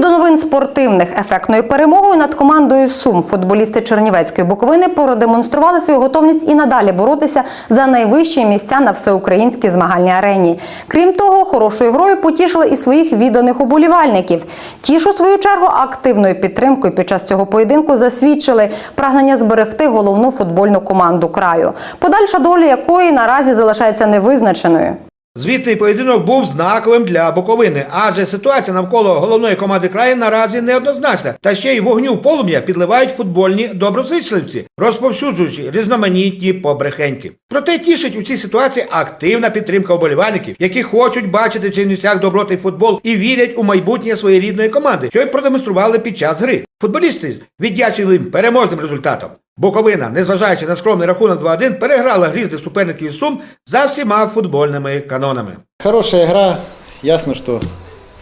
до новин спортивних ефектною перемогою над командою Сум футболісти Чернівецької Буковини продемонстрували свою готовність і надалі боротися за найвищі місця на всеукраїнській змагальній арені. Крім того, хорошою грою потішили і своїх відданих уболівальників. Ті ж у свою чергу активною підтримкою під час цього поєдинку засвідчили прагнення зберегти головну футбольну команду краю, подальша доля якої наразі залишається невизначеною. Звітний поєдинок був знаковим для Буковини, адже ситуація навколо головної команди краю наразі неоднозначна. Та ще й вогню полум'я підливають футбольні доброзичливці, розповсюджуючи різноманітні побрехеньки. Проте тішить у цій ситуації активна підтримка вболівальників, які хочуть бачити в Чернівцях добротний футбол і вірять у майбутнє своєї рідної команди, що й продемонстрували під час гри. Футболісти віддячили їм переможним результатом. Буковина, незважаючи на скромний рахунок 2-1, переграла грізних суперників Сум за всіма футбольними канонами. Хорошая игра. Ясно, что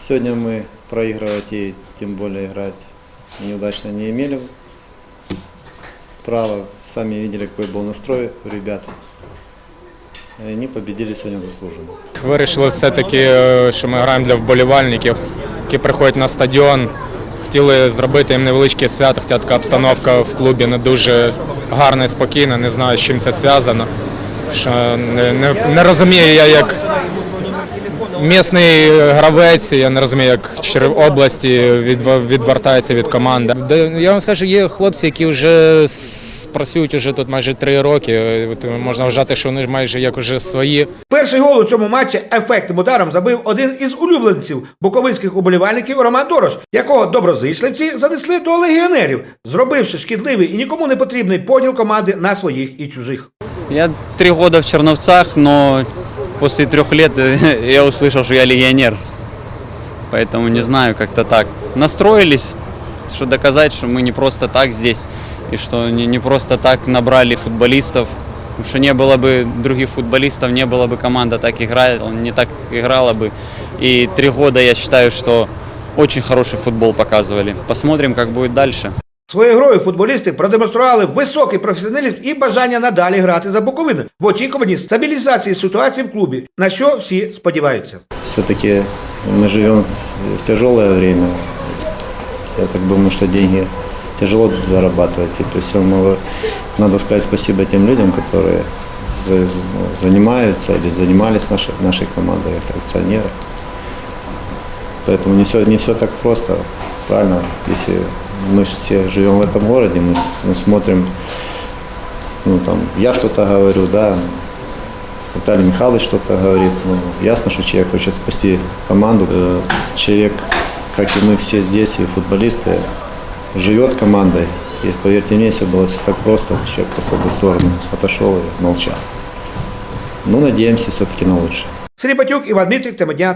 сегодня мы проигрывать и тем более играть неудачно не имели права. Сами видели, какой был настрой у ребят. И они победили сегодня заслуженно. Вирішили все-таки, е, що ми граємо для вболівальників, які приходять на стадіон. Хотіли зробити їм невеличке свято, хоча така обстановка в клубі не дуже гарна і спокійна. Не знаю, з чим це зв'язано. Не, не, не розумію я як місний гравець, я не розумію, як Чер- області відвертається від команди. Я вам скажу, є хлопці, які вже працюють уже тут майже три роки. Можна вважати, що вони майже як уже свої. Перший гол у цьому матчі ефектним ударом забив один із улюбленців буковинських уболівальників Роман Дорош, якого доброзичливці занесли до легіонерів, зробивши шкідливий і нікому не потрібний поділ команди на своїх і чужих. Я три года в Черновцах, но после трех лет э, я услышал, что я легионер. Поэтому не знаю, как-то так. Настроились, что доказать, что мы не просто так здесь, и что не, просто так набрали футболистов. Потому что не было бы других футболистов, не было бы команда так играет, он не так играла бы. И три года я считаю, что очень хороший футбол показывали. Посмотрим, как будет дальше. Своєю грою футболісти продемонстрували високий професіоналізм і бажання надалі грати за Буковину в очікуванні стабілізації ситуації в клубі, на що всі сподіваються. Все-таки мы живем с- в тяжелое время. Я так думаю, что деньги тяжело зарабатывать. И при всем мы- надо сказать спасибо тем людям, которые за- за- ну, занимаются или занимались нашей, нашей командой, это акционеры. Поэтому не все, не все так просто. Правильно, если мы все живем в этом городе, мы, мы смотрим, ну там, я что-то говорю, да, Виталий Михайлович что-то говорит. Ну, ясно, что человек хочет спасти команду. Э, Человек, как и мы все здесь, и футболисты, живет командой. И поверьте мне, если было все так просто, человек просто бы в отошел и молчал. Ну, надеемся все-таки на лучшее. Сергій Батюк, Іван Дмитрик, тема дня.